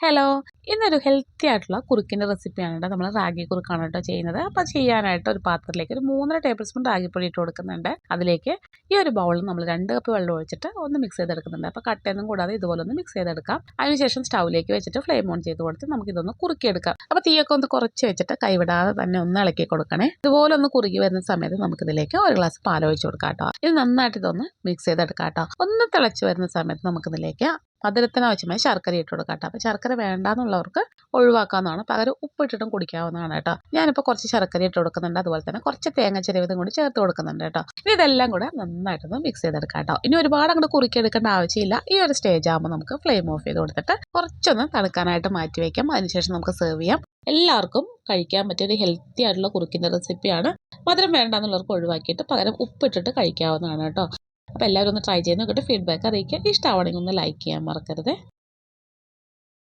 Hello ഇന്നൊരു healthy ആയിട്ടുള്ള കുറുക്കിന്റെ റെസിപ്പിയാണ് കേട്ടോ. നമ്മൾ റാഗി കുറുക്കാണ് കേട്ടോ ചെയ്യുന്നത്. അപ്പോൾ ചെയ്യാനായിട്ട് ഒരു പാത്രത്തിലേക്ക് ഒരു മൂന്നര ടേബിൾ സ്പൂൺ റാഗിപ്പൊടി ഇട്ട് കൊടുക്കുന്നുണ്ട്. അതിലേക്ക് ഈ ഒരു ബൗളിൽ നമ്മൾ രണ്ട് കപ്പ് വെള്ളം ഒഴിച്ചിട്ട് ഒന്ന് മിക്സ് ചെയ്തെടുക്കുന്നുണ്ട്. അപ്പോൾ കട്ടയൊന്നും കൂടാതെ ഇതുപോലെ ഒന്ന് മിക്സ് ചെയ്തെടുക്കാം. അതിനുശേഷം സ്റ്റൗവിലേക്ക് വെച്ചിട്ട് ഫ്ലെയിം ഓൺ ചെയ്ത് കൊടുത്ത് നമുക്കിതൊന്ന് കുറുക്കിയെടുക്കാം. അപ്പോൾ തീയൊക്കെ ഒന്ന് കുറച്ച് വെച്ചിട്ട് കൈവിടാതെ തന്നെ ഒന്ന് ഇളക്കി കൊടുക്കണേ. ഇതുപോലെ ഒന്ന് കുറുകി വരുന്ന സമയത്ത് നമുക്കിതിലേക്ക് ഒരു ഗ്ലാസ് പാൽ ഒഴിച്ച് കൊടുക്കാം കേട്ടോ. ഇത് നന്നായിട്ട് ഇതൊന്ന് മിക്സ് ചെയ്തെടുക്കാം കേട്ടോ. ഒന്ന് തിളച്ച് വരുന്ന സമയത്ത് നമുക്കിതിലേക്ക് മധുരത്തിന് ആവശ്യമായ ശർക്കര ഇട്ട് കൊടുക്കാം കേട്ടോ. അപ്പോൾ ശർക്കര വേണ്ടാന്നുള്ളവർക്ക് ഒഴിവാക്കാവുന്നതാണ്. പകരം ഉപ്പിട്ടിട്ടും കുടിക്കാവുന്നതാണ് കേട്ടോ. ഞാനിപ്പോൾ കുറച്ച് ശർക്കര ഇട്ട് കൊടുക്കുന്നുണ്ട്. അതുപോലെ തന്നെ കുറച്ച് തേങ്ങ ചെരുവതും കൂടി ചേർത്ത് കൊടുക്കുന്നുണ്ട് കേട്ടോ. ഇനി ഇതെല്ലാം കൂടെ നന്നായിട്ടൊന്ന് മിക്സ് ചെയ്തെടുക്കാം കേട്ടോ. ഇനി ഒരുപാട് അങ്ങോട്ട് കുറുക്കിയെടുക്കേണ്ട ആവശ്യമില്ല. ഈ ഒരു സ്റ്റേജ് ആകുമ്പോൾ നമുക്ക് ഫ്ലെയിം ഓഫ് ചെയ്ത് കൊടുത്തിട്ട് കുറച്ചൊന്ന് തണുക്കാനായിട്ട് മാറ്റി വയ്ക്കാം. അതിനുശേഷം നമുക്ക് സെർവ് ചെയ്യാം. എല്ലാവർക്കും കഴിക്കാൻ പറ്റിയ ഒരു ഹെൽത്തി ആയിട്ടുള്ള കുറുക്കിന്റെ റെസിപ്പിയാണ് മധുരം വേണ്ടാന്നുള്ളവർക്ക് ഒഴിവാക്കിയിട്ട് പകരം ഉപ്പിട്ടിട്ട് കഴിക്കാവുന്നതാണ് കേട്ടോ. അപ്പോൾ എല്ലാവരും ഒന്ന് ട്രൈ ചെയ്ത് നോക്കിയിട്ട് ഫീഡ്ബാക്ക് അറിയിക്കുക. ഇഷ്ടമാണെങ്കിൽ ഒന്ന് ലൈക്ക് ചെയ്യാൻ മറക്കരുത്.